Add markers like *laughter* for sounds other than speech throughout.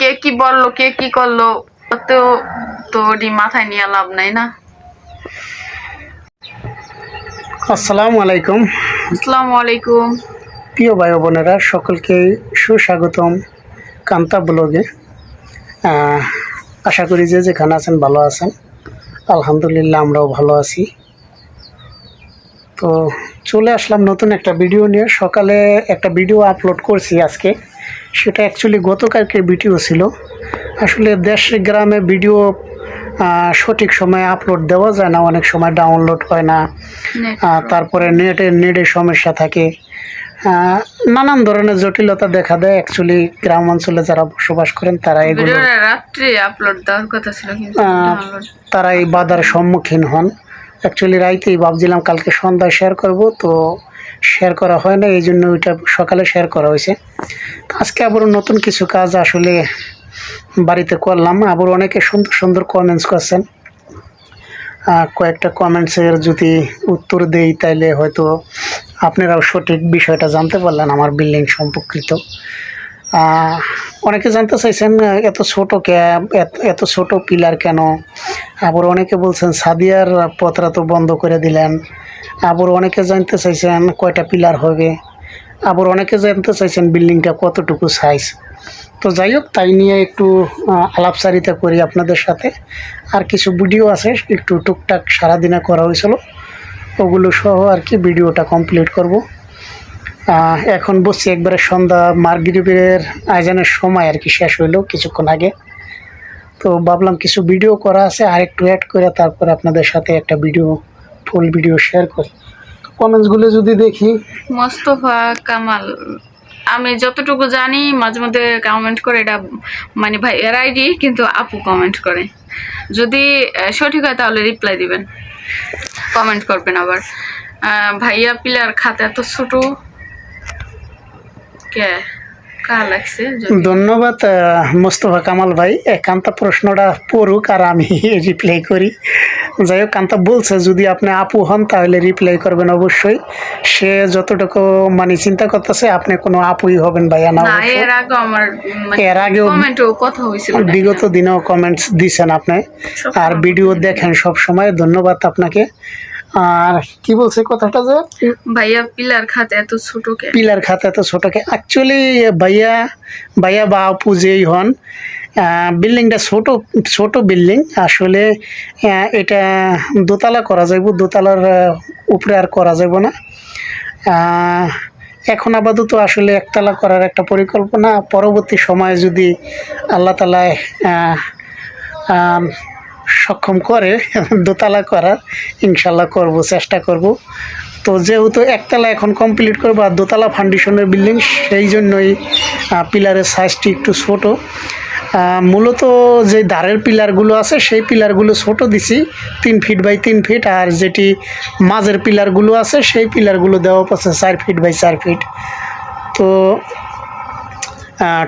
কে কি বলল কে কি করল তো তো ওটি মাথায় নিয়ে লাভ নাই না। আসসালামু আলাইকুম। আসসালামু আলাইকুম। প্রিয় ভাই ও বোনেরা সকলকে সুস্বাগতম কান্তা ব্লগে। আশা করি যে যেখানে আছেন ভালো আছেন। আলহামদুলিল্লাহ আমরাও ভালো আছি। তো চলে আসলাম নতুন একটা ভিডিও নিয়ে। সকালে একটা ভিডিও আপলোড করছি আজকে। সেটা অ্যাকচুয়ালি গতকালকে ভিডিও ছিল। আসলে দেশ গ্রামে ভিডিও সঠিক সময়ে আপলোড দেওয়া যায় না অনেক সময় ডাউনলোড হয় না। তারপরে নেটের নেটের সমস্যা থাকে। নানান ধরনের জটিলতা দেখা দেয়। অ্যাকচুয়ালি গ্রাম অঞ্চলে যারা বসবাস করেন তারা এগুলো রাত্রে আপলোড দেওয়ার কথা ছিল কিন্তু তারা এই বাধার সম্মুখীন হন। অ্যাকচুয়ালি রাইতেই ভাবছিলাম কালকে সন্ধ্যায় শেয়ার করব তো শেয়ার করা হয় না এই জন্য ওইটা সকালে শেয়ার করা হয়েছে। আজকে আবার নতুন কিছু কাজ আসলে বাড়িতে করলাম। আবার অনেকে সুন্দর সুন্দর কমেন্টস করছেন। কয়েকটা কমেন্টসের যদি উত্তর দেই, তাইলে হয়তো আপনারাও সঠিক বিষয়টা জানতে পারলেন আমার বিল্ডিং সম্পর্কিত। অনেকে জানতে চাইছেন এত ছোট ক্যাব, এত ছোট পিলার কেন? আবার অনেকে বলছেন, সাদিয়ার পত্রা তো বন্ধ করে দিলেন। আবার অনেকে জানতে চাইছেন, কয়টা পিলার হবে? আবার অনেকে জানতে চাইছেন, বিল্ডিংটা কতটুকু সাইজ তো যাই হোক, তাই নিয়ে একটু আলাপচারিতা করি আপনাদের সাথে। আর কিছু ভিডিও আছে, একটু টুকটাক সারাদিনে করা হয়েছিল। ওগুলো সহ আর কি ভিডিওটা কমপ্লিট করব। এখন বসছি একবারে সন্ধ্যা মার্গিরিবের আয়োজনের সময় আর কি, শেষ হইল কিছুক্ষণ আগে। তো ভাবলাম কিছু ভিডিও করা আছে আর একটু অ্যাড করে তারপর আপনাদের সাথে একটা ভিডিও ফুল ভিডিও শেয়ার করি। কমেন্টসগুলো যদি দেখি। মোস্তফা কামাল, আমি যতটুকু জানি, মাঝে মধ্যে কমেন্ট করে এটা মানে ভাই, এর আইডি, কিন্তু আপু কমেন্ট করে। যদি সঠিক হয় তাহলে রিপ্লাই দিবেন। কমেন্ট করবেন আবার। ভাইয়া পিলার খাতে এত ছোট। কে? ধন্যবাদ মোস্তফা কামাল ভাই। একান্ত প্রশ্নটা পড়ুক আর আমি *laughs* রিপ্লাই করি। যাই হোক কান্তা বলছে যদি আপনি আপু হন তাহলে রিপ্লাই করবেন অবশ্যই। সে যতটুকু মানে চিন্তা করতেছে আপনি কোনো আপুই হবেন ভাইয়া না এর আগে আমার এর আগেও কথা হয়েছিল বিগত দিনেও কমেন্টস দিছেন আপনি। আর ভিডিও দেখেন সব সময় ধন্যবাদ আপনাকে। আর কি বলছে কথাটা যে? ভাইয়া পিলার খাতে এত ছোটকে। পিলার খাতে এত ছোটোকে। অ্যাকচুয়ালি ভাইয়া ভাইয়া বা আপু যেই হন বিল্ডিংটা ছোট ছোট বিল্ডিং। আসলে এটা দোতলা করা যাইব দোতলার উপরে আর করা যাব না। এখন আপাতত আসলে একতলা করার একটা পরিকল্পনা। পরবর্তী সময়ে যদি আল্লাহ তালায় সক্ষম করে, দোতলা করার ইনশাল্লাহ করব, চেষ্টা করব। তো যেহেতু একতলা এখন কমপ্লিট করব, আর দোতলা ফাউন্ডেশনের বিল্ডিং সেই জন্যই পিলারের সাইজটি একটু ছোট। মূলত যে দাঁড়ের পিলারগুলো আছে, সেই পিলারগুলো ছোট দিছি, তিন ফিট বাই তিন ফিট আর যেটি মাঝের পিলারগুলো আছে, সেই পিলারগুলো দেওয়া পড়ছে চার ফিট বাই চার ফিট তো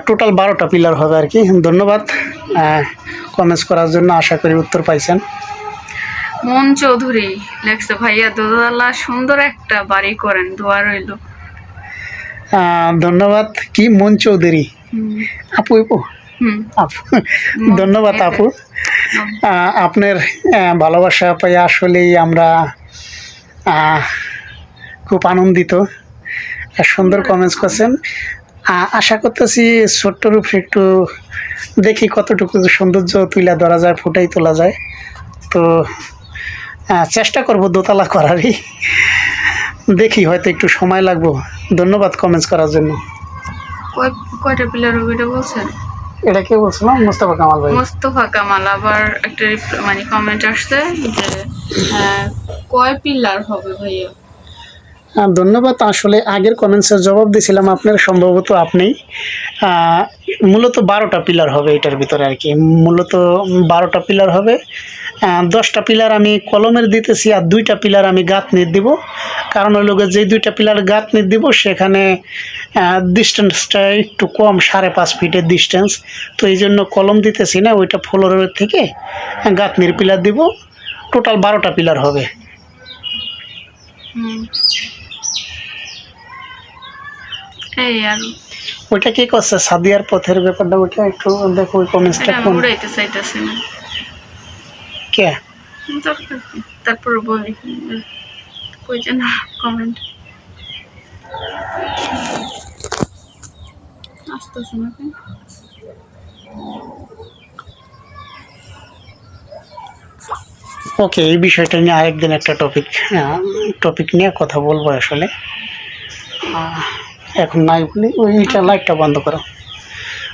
টোটাল বারোটা পিলার হবে আর কি। ধন্যবাদ। কমেন্টস করার জন্য আশা করি উত্তর পাইছেন। মন চৌধুরী লেখছে ভাইয়া দোতলা সুন্দর একটা বাড়ি করেন দোয়া রইল। ধন্যবাদ। কি? মন চৌধুরী? আপু আপু? আপু ধন্যবাদ আপু। আপনার ভালোবাসা পাই আসলেই আমরা খুব আনন্দিত। সুন্দর কমেন্টস করছেন। আশা করতেছি ছোট্ট উপরে একটু দেখি কতটুকু সৌন্দর্য তুলে ধরা যায় ফুটাই তোলা যায়। তো চেষ্টা করব দোতলা করারই। দেখি হয়তো একটু সময় লাগবো। ধন্যবাদ কমেন্টস করার জন্য। কয় কয়টা পিলার হবে এটা বলছেন? এটা কে বলছিলাম মোস্তফা কামাল ভাই। মোস্তফা কামাল আবার একটা মানে কমেন্ট আসছে যে কয় পিলার হবে ভাইয়া? ধন্যবাদ। আসলে আগের কমেন্টসের জবাব দিয়েছিলাম আপনার, সম্ভবত আপনি। মূলত বারোটা পিলার হবে এটার ভিতরে আর কি। মূলত বারোটা পিলার হবে। দশটা পিলার আমি কলমের দিতেছি আর দুইটা পিলার আমি গাঁথনির দিব। কারণ ওই লোকের যে দুইটা পিলার গাঁথনির দিব, সেখানে ডিস্টেন্সটা একটু কম, সাড়ে পাঁচ ফিটের ডিস্টেন্স তো এই জন্য কলম দিতেছি না, ওইটা ফ্লোরের থেকে গাঁথনির পিলার দিব। টোটাল বারোটা পিলার হবে। হুম। এই আর ওইটা কি করছে? সাদিয়ার পথের ব্যাপারটা ওইটা একটু দেখো ওই কমেন্টসটা কোন? উড়াইতে চাইতেছি না। কে? তারপর বলি কই যেন কমেন্ট আসতেছে ওকে এই বিষয়টা নিয়ে আরেকদিন একটা টপিক টপিক নিয়ে কথা বলব আসলে। এখন নাই বলে ওইটা লাইটটা বন্ধ করো।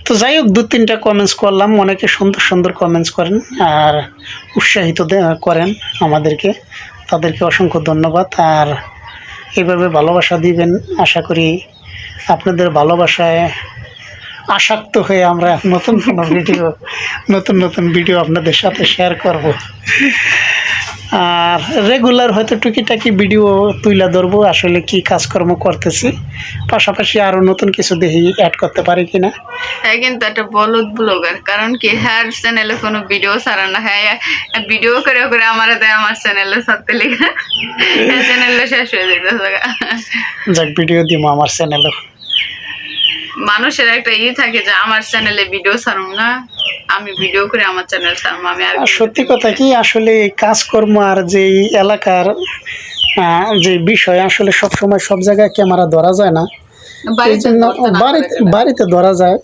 তো যাই হোক দু তিনটা কমেন্টস করলাম, অনেকে সুন্দর সুন্দর কমেন্টস করেন আর উৎসাহিত করেন আমাদেরকে। তাদেরকে অসংখ্য ধন্যবাদ আর এইভাবে ভালোবাসা দিবেন, আশা করি আপনাদের ভালোবাসায় আসক্ত হয়ে আমরা নতুন কোনো ভিডিও নতুন নতুন ভিডিও আপনাদের সাথে শেয়ার করব। আর রেগুলার হয়তো টুকিটাকি ভিডিও তুলে ধরবো আসলে কি কাজকর্ম করতেছি। পাশাপাশি আরও নতুন কিছু দেখি অ্যাড করতে পারি কিনা। হ্যাঁ কিন্তু একটা বলদ ব্লগার কারণ কি হ্যাঁ চ্যানেলে কোনো ভিডিও ছাড়ে না। হ্যাঁ ভিডিও করে করে আমার দেয় আমার চ্যানেলে ছাড়তে লিখে চ্যানেলে শেষ হয়ে যেতেছে যাক ভিডিও দিব আমার চ্যানেলে মানুষের একটা ই থাকে যে আমার চ্যানেলে ভিডিও ছাড়ুম না। আমি ভিডিও করে আমার চ্যানেল ছাড়বো আমি আর সত্যি কথা কি আসলে এই কাজকর্ম আর যে এলাকার যে বিষয় আসলে সব সময় সব জায়গায় ক্যামেরা ধরা যায় না। এই বাড়িতে জন্য বাড়িতে বাড়িতে ধরা যায়।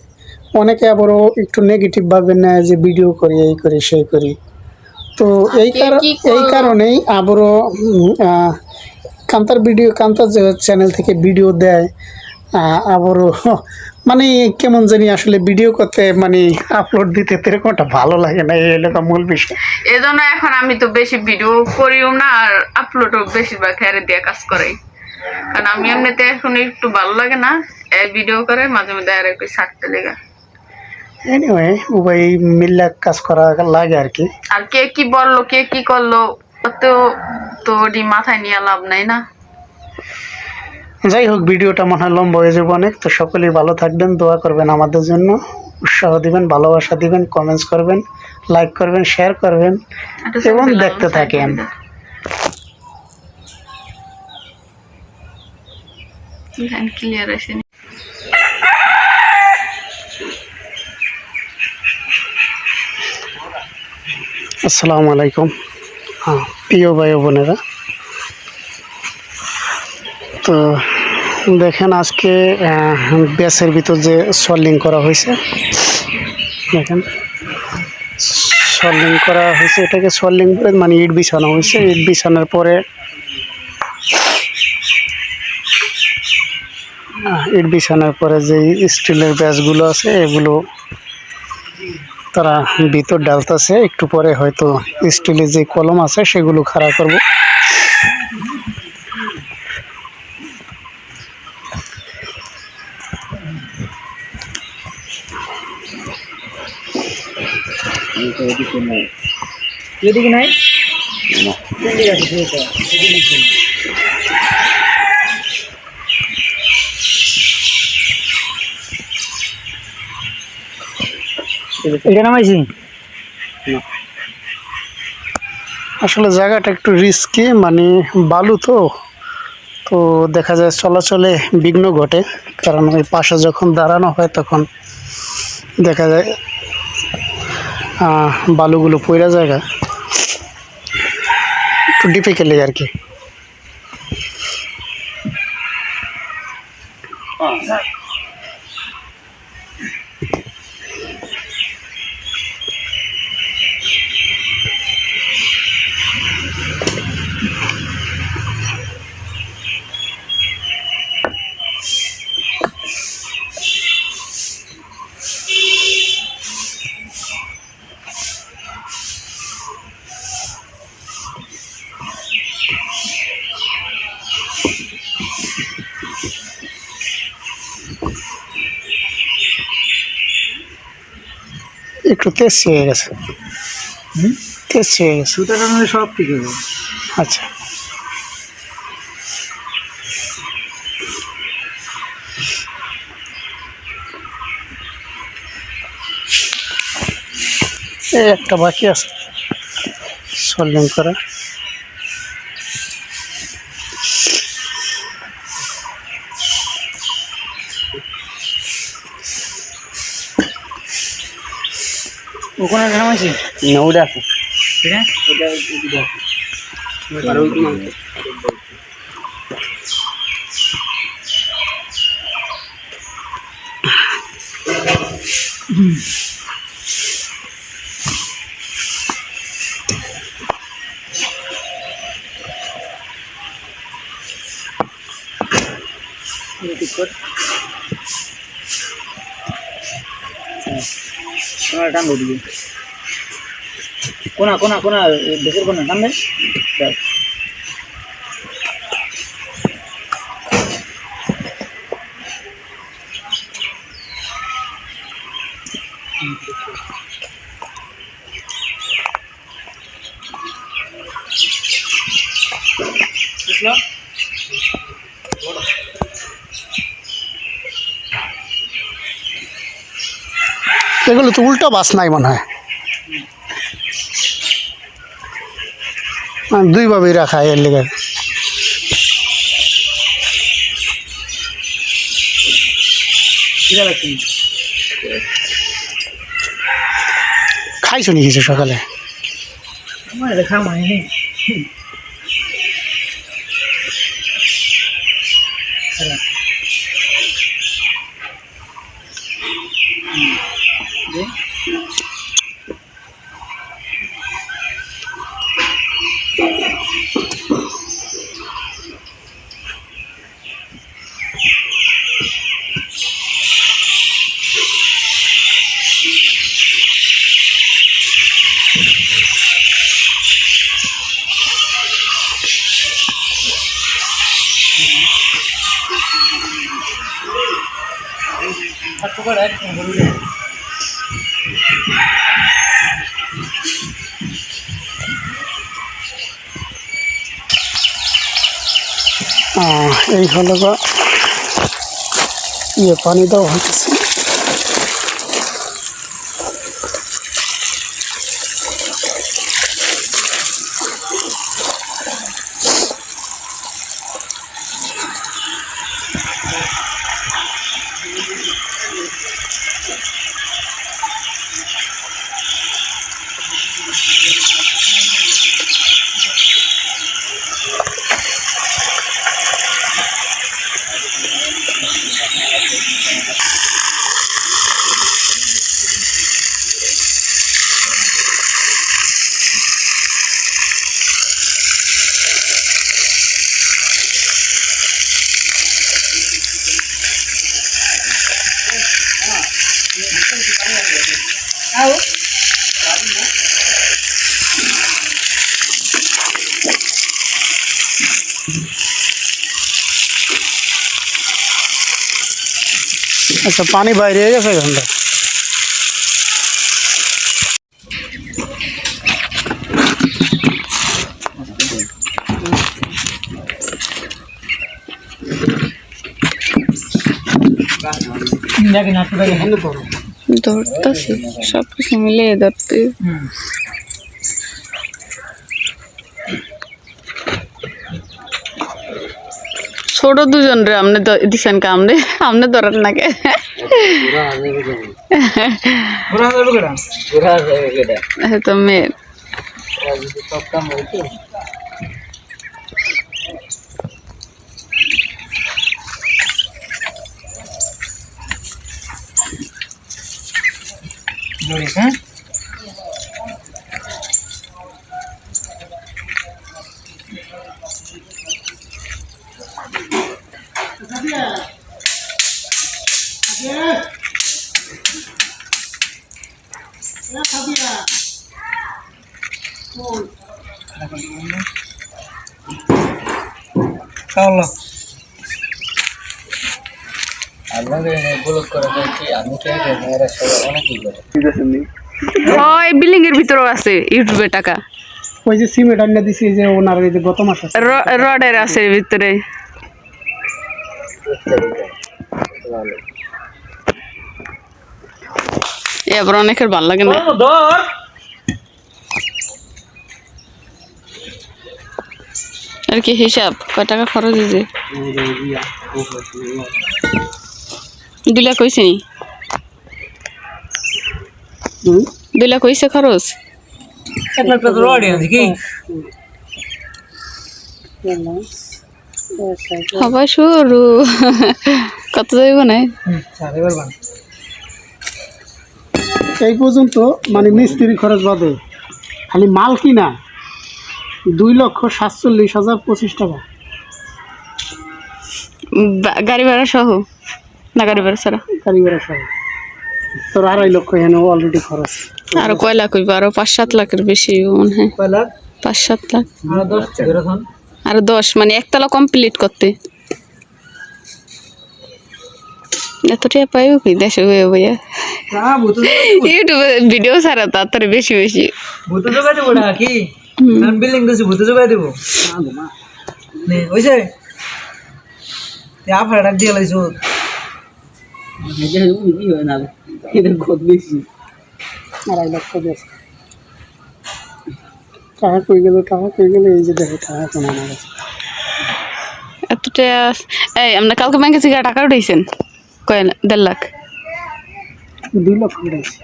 অনেকে আবারও একটু নেগেটিভ ভাবে নেয় যে ভিডিও করি এই করি সেই করি। তো এই কারণ এই কারণেই আবারও কান্তার ভিডিও কান্তার চ্যানেল থেকে ভিডিও দেয় আবারও মানে কেমন জানি আসলে ভিডিও করতে মানে আপলোড দিতে এরকম একটা ভালো লাগে না এই এলাকা মূল বিষয়। এই জন্য এখন আমি তো বেশি ভিডিও করিও না আর আপলোডও বেশিরভাগ হ্যারে দিয়ে কাজ করাই। কারণ আমি এমনিতে এখন একটু ভালো লাগে না এই ভিডিও করে মাঝে মধ্যে আর একটু ছাড়তে লেগে। এনিওয়ে উভয় মিল্লা কাজ করা লাগে আর কি। আর কে কি বলল কে কি করল তো ওটি মাথায় নিয়ে লাভ নাই না। যাই হোক ভিডিওটা মনে হয় লম্বা হয়ে যাবে অনেক। তো সকলেই ভালো থাকবেন দোয়া করবেন আমাদের জন্য। উৎসাহ দিবেন ভালোবাসা দিবেন কমেন্টস করবেন লাইক করবেন শেয়ার করবেন এবং দেখতে থাকেন। ক্লিয়ার আসেনি। আসসালামু আলাইকুম। হ্যাঁ প্রিয় ভাই বোনেরা তো দেখেন আজকে ব্যাসের ভিতর যে সলিং করা হয়েছে, দেখেন সলিং করা হয়েছে, এটাকে সলিং করে মানে ইট বিছানো হয়েছে, ইট বিছানোর পরে ইট বিছানোর পরে যে স্টিলের ব্যাসগুলো আছে, এগুলো তারা ভিতর ডালতেছে, একটু পরে হয়তো স্টিলের যে কলম আছে, সেগুলো খাড়া করব। এদিকে নাই? এটা নামাইছি? আসলে জায়গাটা একটু রিস্কি মানে বালু তো তো দেখা যায় চলাচলে বিঘ্ন ঘটে। কারণ ওই পাশে যখন দাঁড়ানো হয় তখন দেখা যায় বালুগুলো পইরা জায়গা। একটু ডিফিকাল্টি আর কি। একটু তেজ হয়ে গেছে। তেজ গেছে। সুতাটা নয় সব ঠিক আচ্ছা। এই একটা বাকি আছে। সলভিং করা। ওখানে নামাইছি না ওটা আছে ঠিক আছে আর ওই তোমার কোনা টান দিবি কোনা কোনা কোনা দেশের কোনা টান দে ব্যাস। বুঝলো এগুলো তো উল্টো বাস নাই মনে হয়। মানে দুইভাবেই রাখা এর লেগে। খাইছো নি কিছু সকালে? এটা আহ, এই হলো গা ইয়ে পানি দেওয়া হইতেছে। আচ্ছা পানি বাইরে হয়ে গেছে এখানটা দেখি নাচতে পারি ধরতেছি সব কিছু মিলিয়ে ধরতে ছোট দুজন রে আমনে দিছেন কা আমনে আমনে ধরেন যাবে কেটা তো মেয়ে। হ্যাঁ? হয় বিল্ডিং এর ভিতরেও আছে ইউটিউবে টাকা। ওই যে সিমেন্ট আনিয়ে দিছি যে ওনার এই যে গত মাসে রডের আছে ভিতরে। এবার অনেকের ভালো লাগে না। আর কি হিসাব? কয় টাকা খরচ হয়েছে দুই লাখ কইছে নি? দুই লাখ হয়েছে খরচ? এক লাখ টাকা তো রডি আছে কি? হবা শুরু। কত যাইব না? হুম স্যার এবার বান এই পর্যন্ত মানে মিস্ত্রি খরচ বাদে খালি মাল কিনা দুই লক্ষ সাতচল্লিশ হাজার পঁচিশ টাকা। গাড়ি ভাড়া সহ? না গাড়ি ভাড়া ছাড়া? গাড়ি ভাড়া সহ। তোর আড়াই লক্ষ এখানে অলরেডি খরচ। আরও কয় লাখ হইব? আরও পাঁচ সাত লাখের বেশি মনে হয়। পাঁচ সাত লাখ। আর দশ মানে একতলা কমপ্লিট করতে। এত টাকা পাইব কি? দেশে হয়ে বইয়া ইউটিউবে ভিডিও ছাড়া তাড়াতাড়ি বেশি বেশি। ভূত জোগাই দেবো না কি? বিল্ডিং দিয়েছি ভূত জোগাই দেবো। নে হয়েছে ডাক দিয়ে লাইছো। আড়াই লক্ষ গেছে টাকা কই গেল টাকা কই গেলে এই যে দেখো টাকা কোনো আমার কাছে। এত টাকা এই আপনার কালকে ব্যাংকে থেকে টাকা উঠাইছেন? কয় দেড় লাখ? দুই লক্ষ গেছে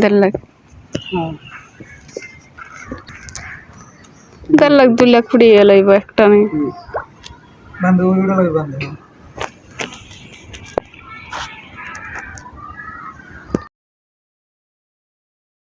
দেড় লাখ? হ্যাঁ। দেড় লাখ দুই লাখ ফুড়িয়ে লাইব একটা নেই। বান্ধব ওইটা লাগবে বান্ধব।